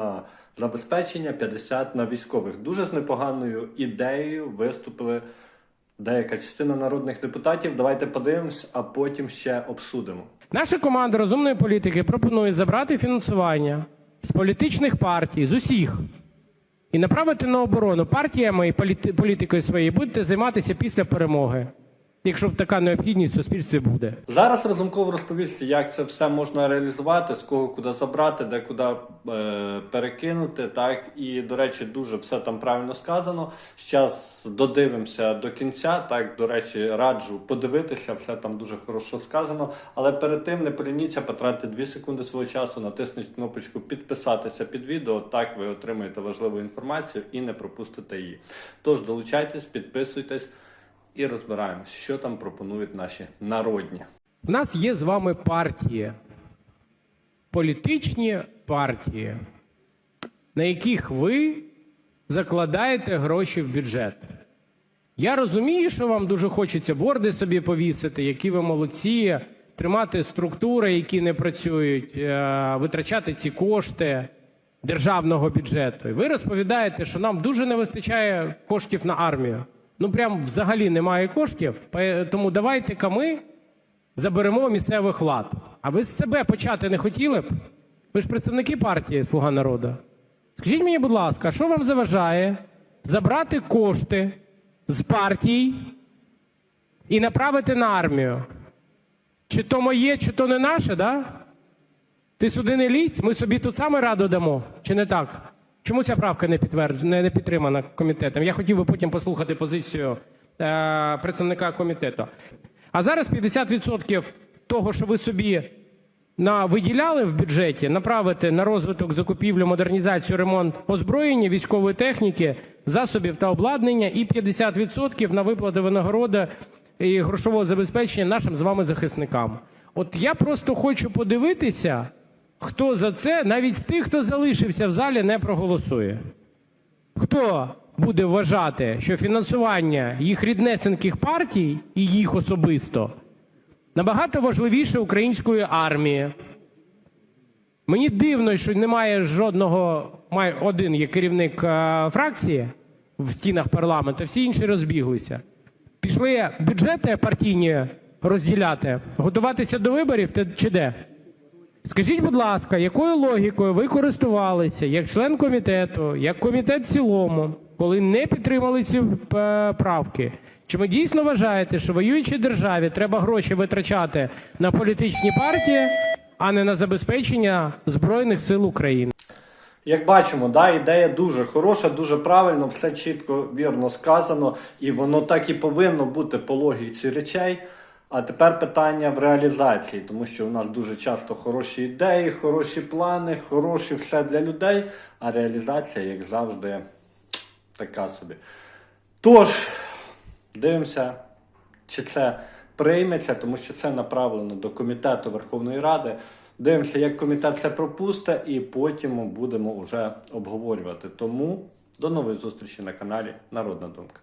на забезпечення, 50 на військових. Дуже з непоганою ідеєю виступили деяка частина народних депутатів. Давайте подивимось, а потім ще обсудимо. Наша команда розумної політики пропонує забрати фінансування з політичних партій, з усіх, і направити на оборону партіями і політикою своєю будете займатися після перемоги, якщо така необхідність в суспільстві буде. Зараз Разумков розповість, як це все можна реалізувати, з кого куди забрати, де куди е, перекинути. Так і до речі, дуже все там правильно сказано. Зараз додивимося до кінця. Так, до речі, раджу подивитися, все там дуже хорошо сказано. Але перед тим не полініться, потратити 2 секунди свого часу, натисніть кнопочку підписатися під відео. Так ви отримаєте важливу інформацію і не пропустите її. Тож долучайтесь, підписуйтесь і розбираємось, що там пропонують наші народні. У нас є з вами партії, політичні партії, на яких ви закладаєте гроші в бюджет. Я розумію, що вам дуже хочеться борди собі повісити, які ви молодці, тримати структури, які не працюють, е, витрачати ці кошти державного бюджету. І ви розповідаєте, що нам дуже не вистачає коштів на армію. Ну прям взагалі немає коштів. Тому давайте-ка ми заберемо місцевих влад. А ви з себе почати не хотіли б? Ви ж представники партії Слуга народу. Скажіть мені, будь ласка, що вам заважає забрати кошти з партій і направити на армію? Чи то моє, чи то не наше, да? Ти сюди не лізь, ми собі тут саме раду дамо, чи не так? Чому ця правка не підтверджена, не, підтримана комітетом? Я хотів би потім послухати позицію е, представника комітету. А зараз 50% того, що ви собі на виділяли в бюджеті, направити на розвиток, закупівлю, модернізацію, ремонт озброєння, військової техніки, засобів та обладнання, і 50% на виплати винагороди і грошового забезпечення нашим з вами захисникам. От я просто хочу подивитися, хто за це, навіть з тих, хто залишився в залі, не проголосує. Хто буде вважати, що фінансування їх ріднесеньких партій і їх особисто набагато важливіше української армії? Мені дивно, що немає жодного, має один є керівник е, фракції в стінах парламенту, всі інші розбіглися. Пішли бюджети партійні розділяти, готуватися до виборів чи де? Скажіть, будь ласка, якою логікою ви користувалися як член комітету, як комітет в цілому, коли не підтримали ці е, правки? Чи ви дійсно вважаєте, що воюючій державі треба гроші витрачати на політичні партії, а не на забезпечення Збройних сил України? Як бачимо, да, ідея дуже хороша, дуже правильно, все чітко, вірно сказано, і воно так і повинно бути по логіці речей. А тепер питання в реалізації, тому що у нас дуже часто хороші ідеї, хороші плани, хороші все для людей, а реалізація, як завжди, така собі. Тож, дивимося, чи це прийметься, тому що це направлено до комітету Верховної Ради. Дивимося, як комітет це пропусте, і потім будемо вже обговорювати. Тому до нової зустрічі на каналі Народна Думка.